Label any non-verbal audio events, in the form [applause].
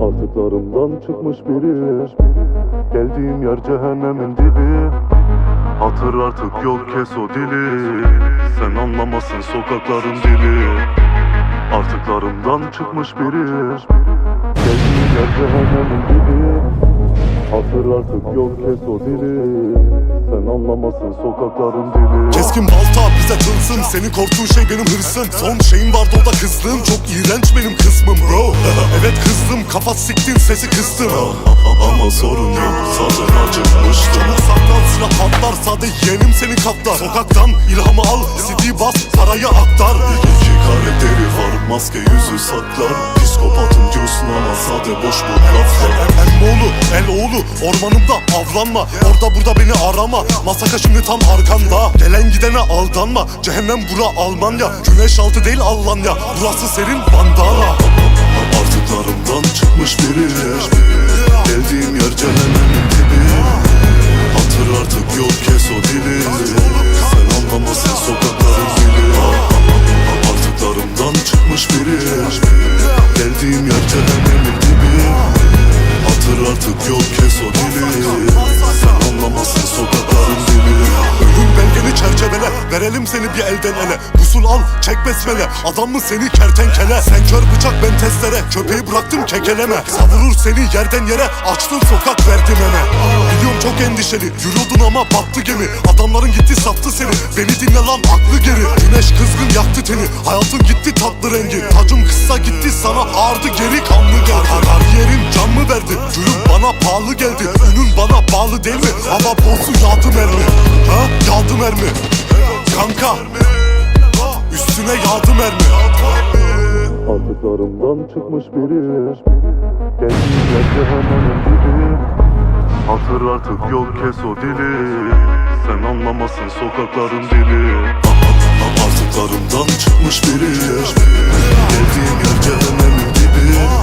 Artıklarımdan çıkmış biri. Geldiğim yer cehennemin dibi. Hatır artık yol kes o dili. Sen anlamasın sokakların dili. Artıklarımdan çıkmış biri. Geldiğim yer cehennemin dibi. Hatır artık yol kes o dili. Sen anlamasın sokakların dili. Keskin balta tılsım Senin korktuğun şey benim hırsım. Son şeyim vardı o da kızlığım. Çok iğrenç benim kısmım bro. [laughs] Evet kızdım. Kafa siktin sesi kıstım. Ama sorun yok zaten acıkmıştım. Çabuk saklan silah patlar Sade yeğenim senin kaplar. Sokaktan ilhamı al CD bas parayı aktar. İki karakteri var maske yüzü saklar. Psikopatım diyorsun ama sade boş bu laflar Emmoğlu, el oğlu ormanımda avlanma. Orada burada beni arama. Masaka şimdi tam arkanda. Gelen gidene aldanma Cehennem bura Almanya. Güneş altı değil Almanya. Burası serin bandana. Artıklarımdan çıkmış biri. Geldiğim yer cehennemin dibi. Hatır artık yol kes o dili. Sen anlamasın sokakların dili. Artıklarımdan çıkmış biri. Geldiğim yer cehennemin dibi. Hatır artık yol kes o dili Verelim seni bir elden ele. Usul al çek besmele Adam mı seni kertenkele? Sen kör bıçak ben testere. Köpeği bıraktım kekeleme. Savurur seni yerden yere. Açtın sokak verdin eme Biliyorum çok endişeli. Yürüyordun ama battı gemi. Adamların gitti sattı seni. Beni dinle lan aklı geri. Güneş kızgın yaktı teni. Hayatın gitti tatlı rengi. Tacım kısa gitti sana ağırdı geri kanlı geldi. Kariyerin can mı verdi? Gülüm bana pahalı geldi. Ünün bana bağlı değil mi? Ama bozu yağdı mermi. Ha? Yağdı mermi Kanka. Üstüne yağdı mermi. Artıklarımdan çıkmış biri. Yer cehennemin dibi. Hatır artık yol kes o dili. Sen anlamasın sokakların dili. Artıklarımdan çıkmış biri. Geldiğim yer cehennemin dibi